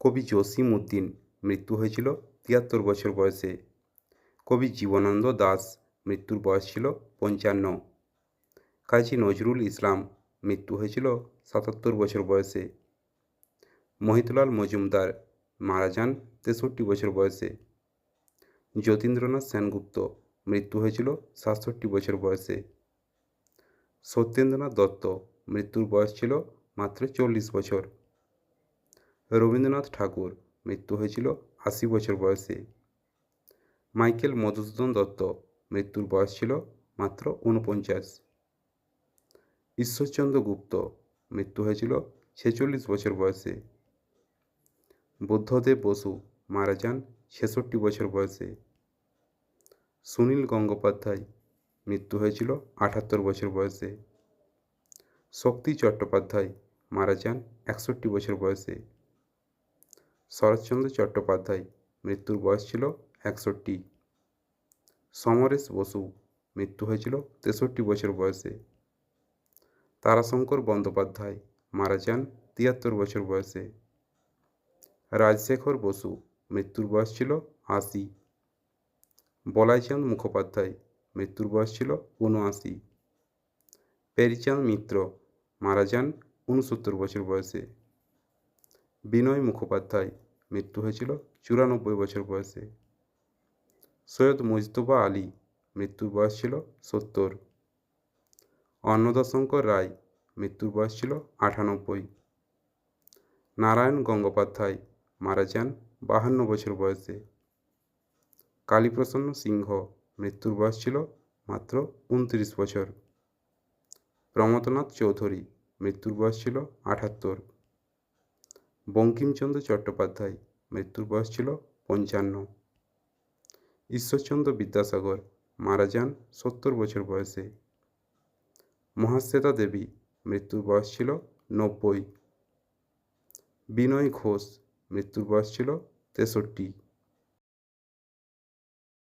কবি জসিম উদ্দিন মৃত্যু হয়েছিল তিয়াত্তর বছর বয়সে। কবি জীবনানন্দ দাস মৃত্যুর বয়স ছিল পঞ্চান্ন। কাজী নজরুল ইসলাম মৃত্যু হয়েছিল সাতাত্তর বছর বয়সে। মহিতলাল মজুমদার মারা যান তেষট্টি বছর বয়সে। যতীন্দ্রনাথ সেনগুপ্ত মৃত্যু হয়েছিল সাতষট্টি বছর বয়সে। সত্যেন্দ্রনাথ দত্ত মৃত্যুর বয়স ছিল মাত্র চল্লিশ বছর। রবীন্দ্রনাথ ঠাকুর মৃত্যু হয়েছিল আশি বছর বয়সে। মাইকেল মধুসূদন দত্ত মৃত্যুর বয়স ছিল মাত্র ঊনপঞ্চাশ। ঈশ্বরচন্দ্র গুপ্ত মৃত্যু হয়েছিল ছেচল্লিশ বছর বয়সে। বুদ্ধদেব বসু মারা যান ছেষট্টি বছর বয়সে। সুনীল গঙ্গোপাধ্যায় মৃত্যু হয়েছিল আটাত্তর বছর বয়সে। শক্তি চট্টোপাধ্যায় মারা যান একষট্টি বছর বয়সে। শরৎচন্দ্র চট্টোপাধ্যায়, মৃত্যুর বয়স ছিল একষট্টি। সমরেশ বসু মৃত্যু হয়েছিল তেষট্টি বছর বয়সে। তারাশঙ্কর বন্দ্যোপাধ্যায় মারা যান তিয়াত্তর বছর বয়সে। রাজশেখর বসু মৃত্যুর বয়স ছিল আশি। বলাইচাঁদ মুখোপাধ্যায় মৃত্যুর বয়স ছিল উনআশি পেরিচাঁদ মিত্র মারা যান উনসত্তর বছর বয়সে। বিনয় মুখোপাধ্যায় মৃত্যু হয়েছিল চুরানব্বই বছর বয়সে। সৈয়দ মুজতবা আলী মৃত্যুর বয়স ছিল সত্তর। অন্নদাশঙ্কর রায় মৃত্যুর বয়স ছিল আটানব্বই। নারায়ণ গঙ্গোপাধ্যায় মারা যান বাহান্ন বছর বয়সে। কালীপ্রসন্ন সিংহ মৃত্যুর বয়স ছিল মাত্র উনত্রিশ বছর। প্রমথনাথ চৌধুরী মৃত্যুর বয়স ছিল আটাত্তর। বঙ্কিমচন্দ্র চট্টোপাধ্যায়, মৃত্যুর বয়স ছিল পঞ্চান্ন। ঈশ্বরচন্দ্র বিদ্যাসাগর মারা যান সত্তর বছর বয়সে। মহাশ্বেতা দেবী মৃত্যুর বয়স ছিল নব্বই। বিনয় ঘোষ মৃত্যুর বয়স ছিল তেষট্টি।